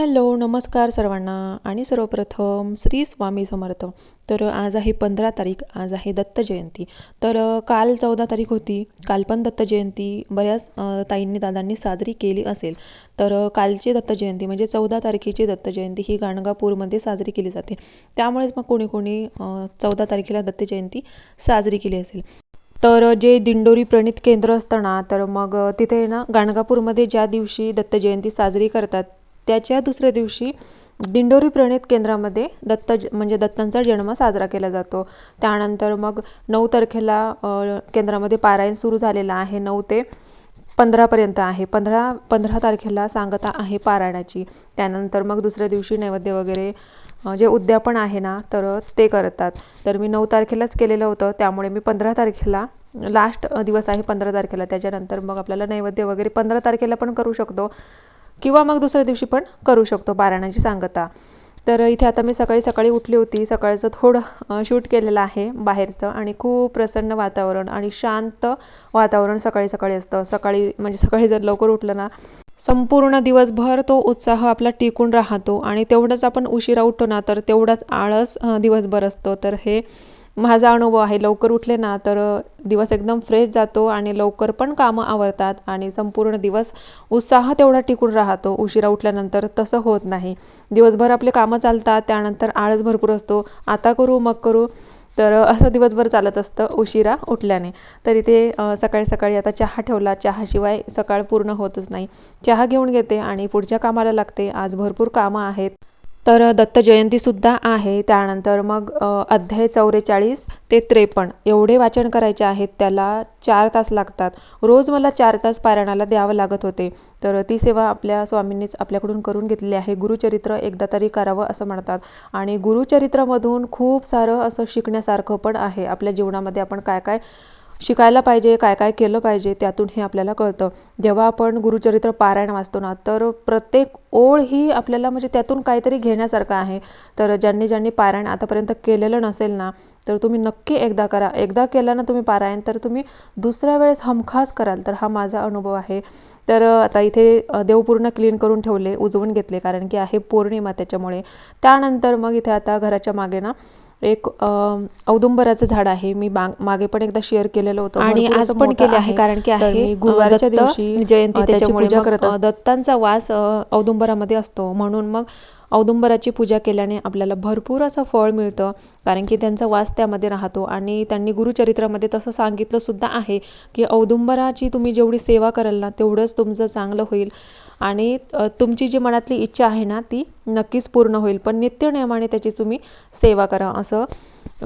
Hello नमस्कार सर्वांना. आणि सर्वप्रथम श्री स्वामी समर्थ. तर आज आहे पंधरा तारीख आज आहे दत्त जयंती. तर काल चौदा तारीख होती. काल पण दत्त जयंती बऱ्याच ताईंनी दादांनी साजरी केली असेल. तर कालची दत्त जयंती म्हणजे चौदा तारखेची दत्त जयंती ही गाणगापूरमध्ये साजरी केली जाते. त्यामुळेच मग कोणी कोणी चौदा तारखेला दत्त जयंती साजरी केली असेल. तर जे दिंडोरी प्रणित केंद्र असतं ना तर मग तिथे ना गाणगापूरमध्ये ज्या दिवशी दत्त जयंती साजरी करतात त्याच्या दुसऱ्या दिवशी दिंडोरी प्रणित केंद्रामध्ये दत्त ज म्हणजे दत्तांचा जन्म साजरा केला जातो. त्यानंतर मग नऊ तारखेला केंद्रामध्ये पारायण सुरू झालेलं आहे. नऊ ते पंधरापर्यंत आहे. पंधरा पंधरा तारखेला सांगता आहे पारायणाची. त्यानंतर मग दुसऱ्या दिवशी नैवेद्य वगैरे जे उद्यापन आहे ना तर ते करतात. तर मी नऊ तारखेलाच केलेलं होतं. त्यामुळे मी पंधरा तारखेला लास्ट दिवस आहे पंधरा तारखेला. त्याच्यानंतर मग आपल्याला नैवेद्य वगैरे पंधरा तारखेला पण करू शकतो. किंवा मग दुसऱ्या दिवशी पण करू शकतो बाराणाची सांगता. तर इथे आता मी सकाळी सकाळी उठली होती. सकाळचं थोडं शूट केलेलं आहे बाहेरचं आणि खूप प्रसन्न वातावरण आणि शांत वातावरण सकाळी सकाळी असतं. सकाळी म्हणजे सकाळी जर लवकर उठलं ना संपूर्ण दिवसभर तो उत्साह आपला टिकून राहतो आणि तेवढंच आपण उशिरा उठतो ना तर तेवढाच आळस दिवसभर असतो. तर हे माझा अनुभव आहे लवकर उठले ना तर दिवस एकदम फ्रेश जातो आणि लवकर पण कामं आवरतात आणि संपूर्ण दिवस उत्साह तेवढा टिकून राहतो. उशिरा उठल्यानंतर तसं होत नाही. दिवसभर आपले कामं चालतात त्यानंतर आळस भरपूर असतो. आता करू मग करू. तर असं दिवसभर चालत असतं उशिरा उठल्याने. तर इथे सकाळी सकाळी आता चहा ठेवला. चहाशिवाय सकाळ पूर्ण होतच नाही. चहा घेऊन घेते आणि पुढच्या कामाला लागते. आज भरपूर कामं आहेत. तर दत्त जयंतीसुद्धा आहे. त्यानंतर मग अध्याय चौवेचाळीस ते त्रेपन्न एवढे वाचन करायचे आहेत. त्याला चार तास लागतात. रोज मला चार तास पारायणाला द्यावं लागत होते. तर ती सेवा आपल्या स्वामींनीच आपल्याकडून करून घेतलेली आहे. गुरुचरित्र एकदा तरी करावं असं म्हणतात. आणि गुरुचरित्रामधून खूप सारं असं शिकण्यासारखं पण आहे. आपल्या जीवनामध्ये आपण काय काय शिकायला पाहिजे काय काय केलं पाहिजे त्यातून हे आपल्याला कळतं. जेव्हा आपण गुरुचरित्र पारायण वाचतो ना तर प्रत्येक ओळ ही आपल्याला म्हणजे त्यातून काहीतरी घेण्यासारखं आहे. तर ज्यांनी ज्यांनी पारायण आतापर्यंत केलेलं नसेल ना तर तुम्ही नक्की एकदा करा. एकदा केलं ना तुम्ही पारायण तर तुम्ही दुसऱ्या वेळेस हमखास कराल. तर हा माझा अनुभव आहे. तर आता इथे देवपूर्ण देव पूर्ण क्लीन करून ठेवले उजवून घेतले कारण की आहे पौर्णिमा त्याच्यामुळे. त्यानंतर मग इथे आता घराच्या मागे ना एक औदुंबराचं झाड आहे. मी मागे पण एकदा शेअर केलेलं होतं. आणि आज पण केले आहे. कारण की आहे गुरुवारच्या दिवशी जयंती त्याची पूजा करत दत्तांचा वास औदुंबरामध्ये असतो. म्हणून मग औदुंबराची पूजा केल्याने आपल्याला भरपूर असं फळ मिळतं कारण की त्यांचा वास त्यामध्ये राहतो. आणि त्यांनी गुरुचरित्रामध्ये तसं सांगितलं सुद्धा आहे की औदुंबराची तुम्ही जेवढी सेवा कराल ना तेवढंच तुमचं चांगलं होईल. आणि तुमची जी मनातली इच्छा आहे ना ती नक्कीच पूर्ण होईल. पण नित्यनियमाने त्याची तुम्ही सेवा करा असं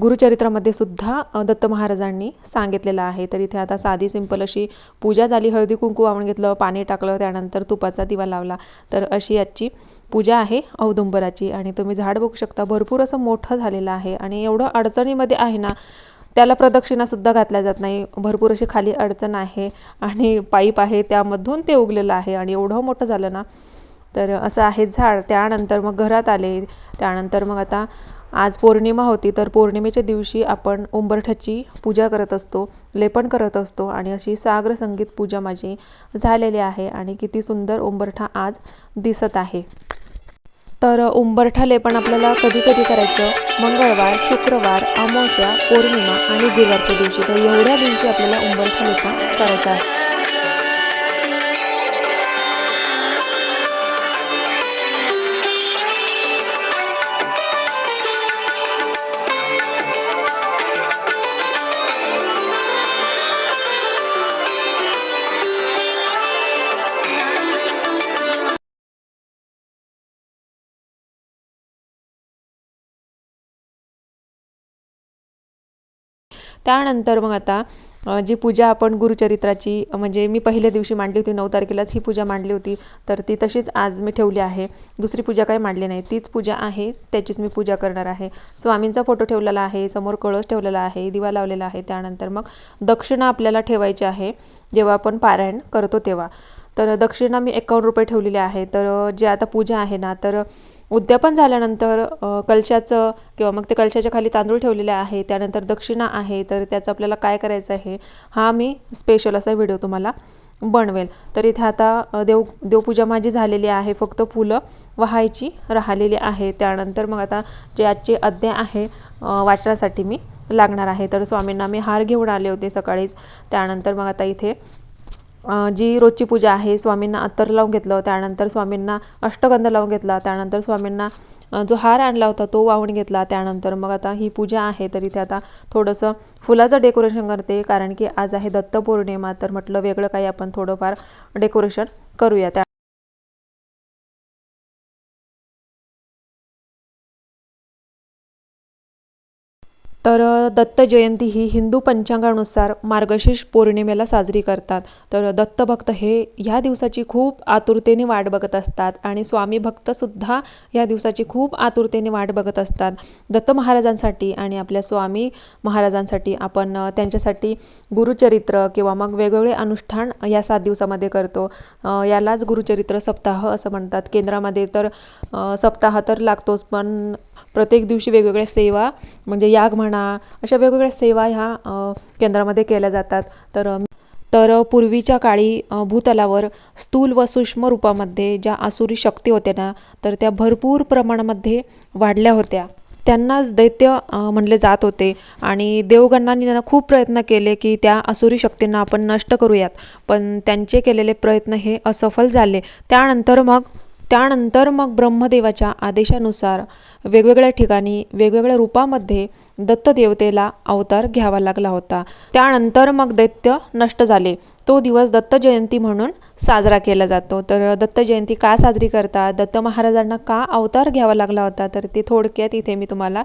गुरुचरित्रामध्ये सुद्धा दत्त महाराजांनी सांगितलेलं आहे. तर इथे आता साधी सिंपल अशी पूजा झाली. हळदी कुंकू वाहून घेतलं पाणी टाकलं त्यानंतर तुपाचा दिवा लावला. तर अशी आजची पूजा आहे औदुंबराची. आणि तुम्ही झाड बघू शकता भरपूर असं मोठं झालेलं आहे. आणि एवढं अडचणीमध्ये आहे ना त्याला प्रदक्षिणासुद्धा घातल्या जात नाही. भरपूर अशी खाली अडचण आहे आणि पाईप आहे त्यामधून ते उगलेलं आहे. आणि एवढं मोठं झालं ना तर असं आहे झाड. त्यानंतर मग घरात आले. त्यानंतर मग आता आज पौर्णिमा होती तर पौर्णिमेच्या दिवशी आपण उंबरठ्याची पूजा करत असतो लेपन करत असतो आणि अशी सागर संगीत पूजा माझी झालेली आहे आणि किती सुंदर उंबरठा आज दिसत आहे. तर उंबरठा लेपन आपल्याला कधी कधी करायचं? मंगळवार शुक्रवार अमावस्या पौर्णिमा आणि गुरुवारच्या दिवशी. तर एवढ्या दिवशी आपल्याला उंबरठा लेपण करायचं आहे. त्यानंतर मग आता जी पूजा आपण गुरुचरित्राची म्हणजे मी पहिल्या दिवशी मांडली होती नऊ तारखेलाच ही पूजा मांडली होती तर ती तशीच आज मी ठेवली आहे. दुसरी पूजा काही मांडली नाही. तीच पूजा आहे त्याचीच मी पूजा करणार आहे. स्वामींचा फोटो ठेवलेला आहे समोर कळस ठेवलेला आहे दिवा लावलेला आहे. त्यानंतर मग दक्षिणा आपल्याला ठेवायची आहे जेव्हा आपण पारायण करतो तेव्हा. तर दक्षिणा मी एकावन्न रुपये ठेवलेली आहे. तर जे आता पूजा आहे ना तर उद्यापन झाल्यानंतर कलशाचं किंवा मग ते कलशाच्या खाली तांदूळ ठेवलेले आहे. त्यानंतर दक्षिणा आहे. तर त्याचं आपल्याला काय करायचं आहे हा मी स्पेशल असा व्हिडिओ तुम्हाला बनवेल. तर इथे आता देव देवपूजा माझी झालेली आहे. फक्त फुलं वाहायची राहिलेली आहे. त्यानंतर मग आता जे आजचे अध्याय आहे वाचनासाठी मी लागणार आहे. तर स्वामींना मी हार घेऊन आले होते सकाळीच. त्यानंतर मग आता इथे जी रोजची पूजा आहे स्वामींना अत्तर लावून घेतलं त्यानंतर स्वामींना अष्टगंध लावून घेतला त्यानंतर स्वामींना जो हार आणला होता तो वाहून घेतला त्यानंतर मग आता ही पूजा आहे तर इथे आता थोडंसं फुलाचं डेकोरेशन करते कारण की आज आहे दत्त पौर्णिमा तर म्हटलं वेगळं काही आपण थोडंफार डेकोरेशन करूया. त्या तर दत्त जयंती ही हिंदू पंचांगानुसार मार्गशीर्ष पौर्णिमेला साजरी करतात. तर दत्तभक्त हे ह्या दिवसाची खूप आतुरतेने वाट बघत असतात आणि स्वामी भक्तसुद्धा या दिवसाची खूप आतुरतेने वाट बघत असतात. दत्त महाराजांसाठी आणि आपल्या स्वामी महाराजांसाठी आपण त्यांच्यासाठी गुरुचरित्र किंवा मग वेगवेगळे अनुष्ठान या सात दिवसामध्ये करतो. यालाच गुरुचरित्र सप्ताह असं म्हणतात. केंद्रामध्ये तर सप्ताह तर लागतोच पण प्रत्येक दिवशी वेगवेगळ्या सेवा म्हणजे याग म्हणा अशा वेगवेगळ्या सेवा ह्या केंद्रामध्ये केल्या जातात. तर तर पूर्वीच्या काळी भूतलावर स्थूल व सूक्ष्म रूपामध्ये ज्या आसुरी शक्ती होत्या ना तर त्या भरपूर प्रमाणामध्ये वाढल्या होत्या. त्यांनाच दैत्य म्हणले जात होते. आणि देवगणांनी त्यांना खूप प्रयत्न केले की त्या असुरी शक्तींना आपण नष्ट करूयात. पण त्यांचे केलेले प्रयत्न हे असफल झाले. त्यानंतर मग त्यानंतर मग ब्रह्मदेवाच्या आदेशानुसार वेगवेगळ्या ठिकाणी वेगवेगळ्या रूपामध्ये दत्तदेवतेला अवतार घ्यावा लागला होता. त्यानंतर मग दैत्य नष्ट झाले. तो दिवस दत्त जयंती म्हणून साजरा केला जातो. तर दत्त जयंती का साजरी करतात? दत्त महाराजांना का अवतार घ्यावा लागला होता? तर ते थोडक्यात इथे मी तुम्हाला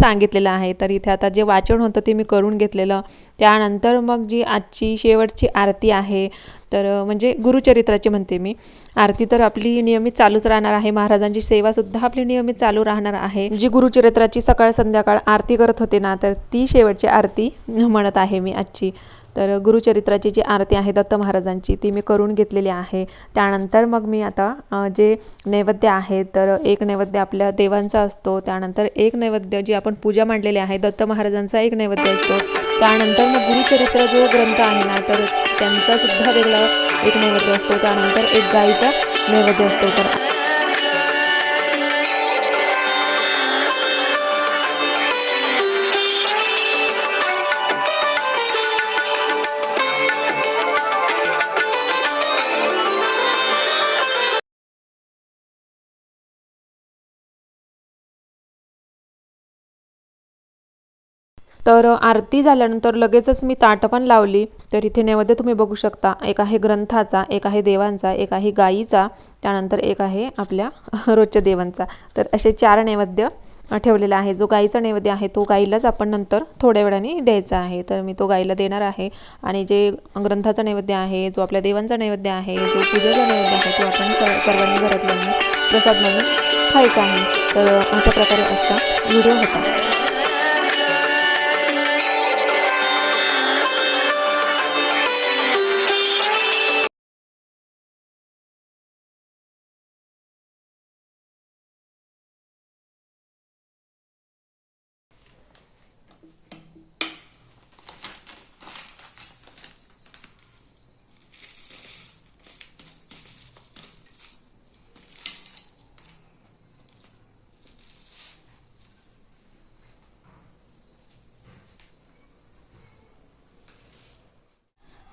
सांगितलेलं आहे. तर इथे आता जे वाचन होतं ते मी करून घेतलेलं. त्यानंतर मग जी आजची शेवटची आरती आहे तर म्हणजे गुरुचरित्राची म्हणते मी आरती तर आपली नियमित चालूच राहणार आहे. महाराजांची सेवासुद्धा आपली नियमित चालू राहणार आहे. जी गुरुचरित्राची सकाळ संध्याकाळ आरती करत होते ना तर ती शेवटची आरती म्हणत आहे मी आजची. तर गुरुचरित्राची जी आरती आहे दत्त महाराजांची ती मी करून घेतलेली आहे. त्यानंतर मग मी आता जे नैवेद्य आहे तर एक नैवेद्य आपल्या देवांचा असतो. त्यानंतर एक नैवेद्य जी आपण पूजा मांडलेली आहे दत्त महाराजांचा एक नैवेद्य असतो. त्यानंतर मग गुरुचरित्र जो ग्रंथ आहे ना तर त्यांचा सुद्धा वेगळा एक नैवेद्य असतो. त्यानंतर एक गाईचा नैवेद्य असतो. तर तर आरती झाल्यानंतर लगेचच मी ताटं पण लावली. तर इथे नैवेद्य तुम्ही बघू शकता. एक आहे ग्रंथाचा एक आहे देवांचा एक आहे गाईचा त्यानंतर एक आहे आपल्या रोजच्या देवांचा. तर असे चार नैवेद्य ठेवलेला आहे. जो गाईचा नैवेद्य आहे तो गाईलाच आपण नंतर थोड्या वेळाने द्यायचा आहे. तर मी तो गाईला देणार आहे. आणि जे ग्रंथाचा नैवेद्य आहे जो आपल्या देवांचा नैवेद्य आहे जो पूजेचा नैवेद्य आहे तो आपण स सर्वांनी घरातल्यांनी प्रसाद म्हणून खायचा आहे. तर अशा प्रकारे आजचा व्हिडिओ होता.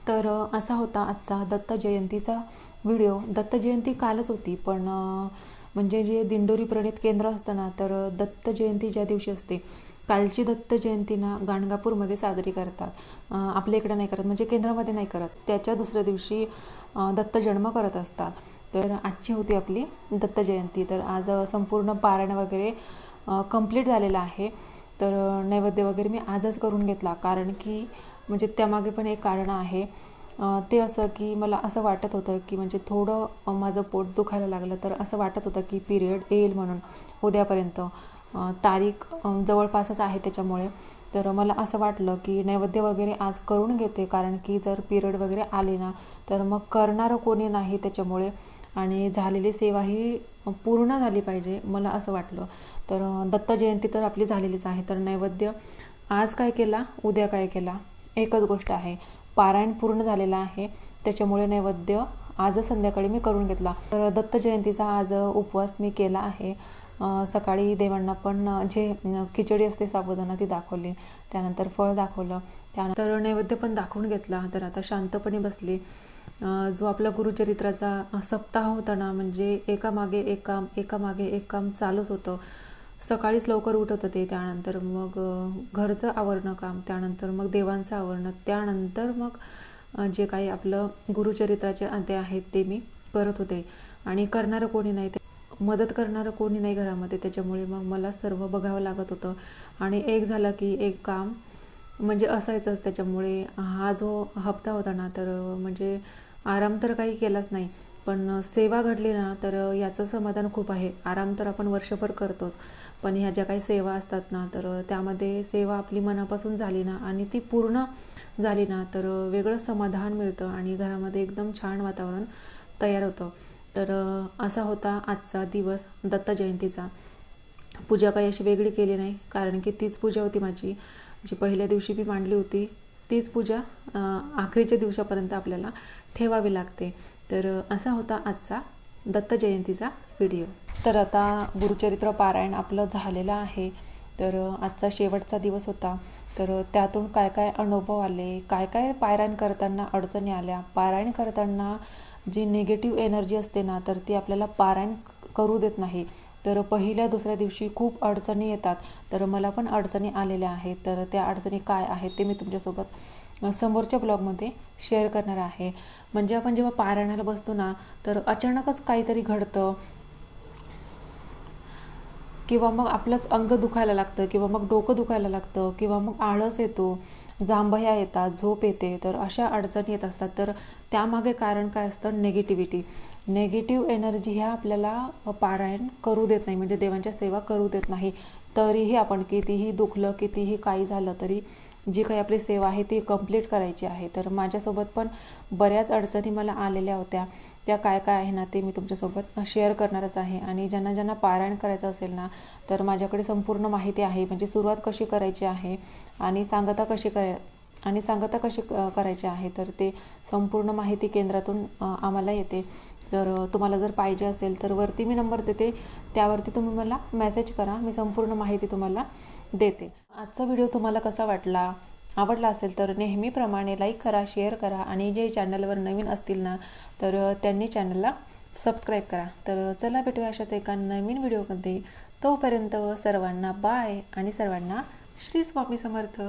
तर असा होता आजचा दत्त जयंतीचा व्हिडिओ. दत्त जयंती कालच होती पण म्हणजे जे दिंडोरी प्रणित केंद्र असतं ना तर दत्त जयंती ज्या दिवशी असते कालची दत्त जयंती ना गाणगापूरमध्ये साजरी करतात. आपल्या इकडे नाही करत म्हणजे केंद्रामध्ये नाही करत. त्याच्या दुसऱ्या दिवशी दत्त जन्म करत असतात. तर आजची होती आपली दत्त जयंती. तर आज संपूर्ण पारायण वगैरे कंप्लीट झालेलं आहे. तर नैवेद्य वगैरे मी आजच करून घेतला कारण की म्हणजे त्यामागे पण एक कारण आहे. ते असं की मला असं वाटत होतं की म्हणजे थोडं माझं पोट दुखायला लागलं तर असं वाटत होतं की पिरियड येईल म्हणून उद्यापर्यंत. तारीख जवळपासच आहे त्याच्यामुळे. तर मला असं वाटलं की नैवेद्य वगैरे आज करून घेते कारण की जर पिरियड वगैरे आले ना तर मग करणारं कोणी नाही त्याच्यामुळे. आणि झालेली सेवा ही पूर्ण झाली पाहिजे मला असं वाटलं. तर दत्त जयंती तर आपली झालेलीच आहे. तर नैवेद्य आज काय केला? उद्या काय केला? एकच गोष्ट आहे. पारायण पूर्ण झालेलं आहे. त्याच्यामुळे नैवेद्य आज संध्याकाळी मी करून घेतला. तर दत्त जयंतीचा आज उपवास मी केला आहे. सकाळी देवांना पण जे खिचडी असते साबुदाणा ती दाखवली. त्यानंतर फळ दाखवलं. त्यानंतर नैवेद्य पण दाखवून घेतला. तर आता शांतपणे बसली. जो आपला गुरुचरित्राचा सप्ताह होता ना म्हणजे एकामागे एक काम एकामागे एक काम चालूच होतं. सकाळीच लवकर उठत होते त्यानंतर मग घरचं आवरणं काम त्यानंतर मग देवांचं आवरणं त्यानंतर मग जे काही आपलं गुरुचरित्राचे अध्याय आहेत ते मी करत होते. आणि करणारं कोणी नाही ते मदत करणारं कोणी नाही घरामध्ये त्याच्यामुळे मग मला सर्व बघावं लागत होतं. आणि एक झालं की एक काम म्हणजे असायचंच त्याच्यामुळे हा जो हप्ता होता ना तर म्हणजे आराम तर काही केलाच नाही. पण सेवा घडली ना तर याचं समाधान खूप आहे. आराम तर आपण वर्षभर करतोच. पण ह्या ज्या काही सेवा असतात ना तर त्यामध्ये सेवा आपली मनापासून झाली ना आणि ती पूर्ण झाली ना तर वेगळं समाधान मिळतं आणि घरामध्ये एकदम छान वातावरण तयार होतं. तर असा होता आजचा दिवस दत्त जयंतीचा. पूजा काही अशी वेगळी केली नाही कारण की तीच पूजा होती माझी. जी पहिल्या दिवशी मी मांडली होती तीच पूजा आखरीच्या दिवसापर्यंत आपल्याला ठेवावी लागते. तर असा होता आजचा दत्त जयंतीचा व्हिडिओ तर आता गुरुचरित्र पारायण आपलं झालेलं आहे. तर आजचा शेवटचा दिवस होता. तर त्यातून काय काय अनुभव आले? काय काय पारायण करताना अडचणी आल्या? पारायण करताना जी निगेटिव्ह एनर्जी असते ना तर ती आपल्याला पारायण करू देत नाही. तर पहिल्या दुसऱ्या दिवशी खूप अडचणी येतात. तर मला पण अडचणी आलेल्या आहेत. तर त्या अडचणी काय आहेत ते मी तुमच्यासोबत समोरच्या ब्लॉगमध्ये शेअर करणार आहे. म्हणजे आपण जेव्हा पारायणाला बसतो ना तर अचानकच काहीतरी घडतं. किंवा मग आपलंच अंग दुखायला लागतं किंवा मग डोकं दुखायला लागतं किंवा मग आळस येतो जांभया येतात झोप येते तर अशा अडचणी येत असतात. तर त्यामागे कारण काय असतं? नेगेटिव्हिटी नेगेटिव्ह एनर्जी ह्या आपल्याला पारायण करू देत नाही. म्हणजे देवांच्या सेवा करू देत नाही. तरीही आपण कितीही दुखलं कितीही काही झालं तरी जी काही आपली सेवा आहे ती कंप्लीट करायची आहे. तर माझ्यासोबत पण बऱ्याच अडचणी मला आलेल्या होत्या. त्या काय काय आहे ना ते मी तुमच्यासोबत शेअर करणारच आहे. आणि ज्यांना ज्यांना पारायण करायचं असेल ना तर माझ्याकडे संपूर्ण माहिती आहे. म्हणजे सुरुवात कशी करायची आहे आणि सांगता कशी कर आणि सांगता कशी क- करायची आहे तर ते संपूर्ण माहिती केंद्रातून आम्हाला येते. तर तुम्हाला जर पाहिजे असेल तर वरती मी नंबर देते. त्यावरती तुम्ही मला मेसेज करा. मी संपूर्ण माहिती तुम्हाला देते. आजचा व्हिडिओ तुम्हाला कसा वाटला? आवडला असेल तर नेहमीप्रमाणे लाईक करा शेअर करा आणि जे चॅनलवर नवीन असतील ना तर त्यांनी चॅनलला सबस्क्राईब करा. तर चला भेटूया अशाच एका नवीन व्हिडिओमध्ये तोपर्यंत सर्वांना बाय आणि सर्वांना श्री स्वामी समर्थ.